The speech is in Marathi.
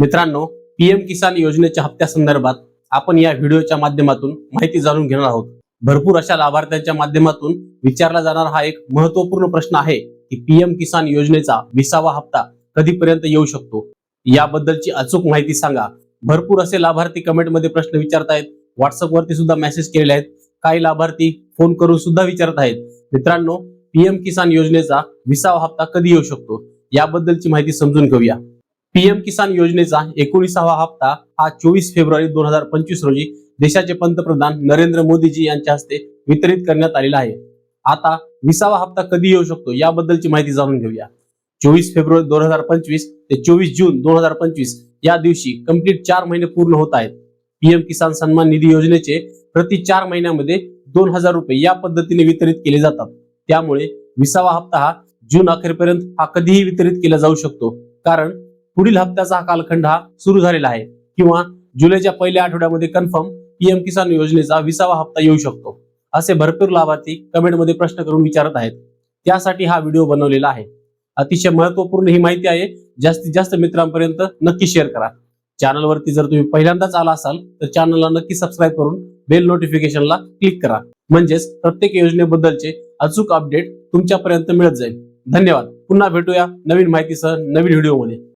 मित्रांनो पीएम किसान योजनेच्या हप्त्या संदर्भात आपण या व्हिडिओच्या माध्यमातून माहिती जाणून घेणार आहोत. भरपूर अशा लाभार्थ्यांच्या माध्यमातून विचारला जाणारा हा एक महत्त्वपूर्ण प्रश्न आहे की पीएम किसान योजनेचा विसावा हप्ता कधीपर्यंत येऊ शकतो? याबद्दलची अचूक माहिती सांगा. भरपूर असे लाभार्थी कमेंटमध्ये प्रश्न विचारतायत. आहेत व्हॉट्सअपवरती सुद्धा मेसेज केलेले आहेत. काही लाभार्थी फोन करून सुद्धा विचारत आहेत मित्रांनो पीएम किसान योजनेचा विसावा हप्ता कधी येऊ शकतो? याबद्दलची माहिती समजून घेऊया. पीएम किसान योजनेचा एकोणीसावा हप्ता हा चोवीस फेब्रुवारी दोन हजार पंचवीस रोजी देशाचे पंतप्रधान नरेंद्र मोदीजी यांच्या हस्ते वितरित करण्यात आलेला आहे. आता विसावा हप्ता कधी येऊ शकतो याबद्दलची माहिती जाणून घेऊया. चोवीस फेब्रुवारी दोन हजार पंचवीस ते चोवीस जून दोन हजार पंचवीस या दिवशी कंप्लीट चार महिने पूर्ण होत आहेत. पीएम किसान सन्मान निधी योजनेचे प्रति चार महिन्यामध्ये दोन हजार रुपये या पद्धतीने वितरित केले जातात. त्यामुळे विसावा हप्ता हा जून अखेरपर्यंत हा कधीही वितरित केला जाऊ शकतो. कारण पुढील हप्त्याचा हा कालखंड हा सुरू झालेला आहे. किंवा जुलैच्या पहिल्या आठवड्यामध्ये कन्फर्म पीएम किसान योजनेचा विसावा हप्ता येऊ शकतो. असे भरपूर लाभार्थी कमेंटमध्ये प्रश्न करून विचारत आहेत. त्यासाठी हा व्हिडिओ बनवलेला आहे. अतिशय महत्त्वपूर्ण ही माहिती आहे. जास्तीत जास्त मित्रांपर्यंत नक्की शेअर करा. चॅनलवरती जर तुम्ही पहिल्यांदाच आला असाल तर चॅनलला नक्की सबस्क्राईब करून बेल नोटिफिकेशनला क्लिक करा. म्हणजेच प्रत्येक योजनेबद्दलचे अचूक अपडेट तुमच्यापर्यंत मिळत जाईल. धन्यवाद. पुन्हा भेटूया नवीन माहितीसह नवीन व्हिडिओमध्ये.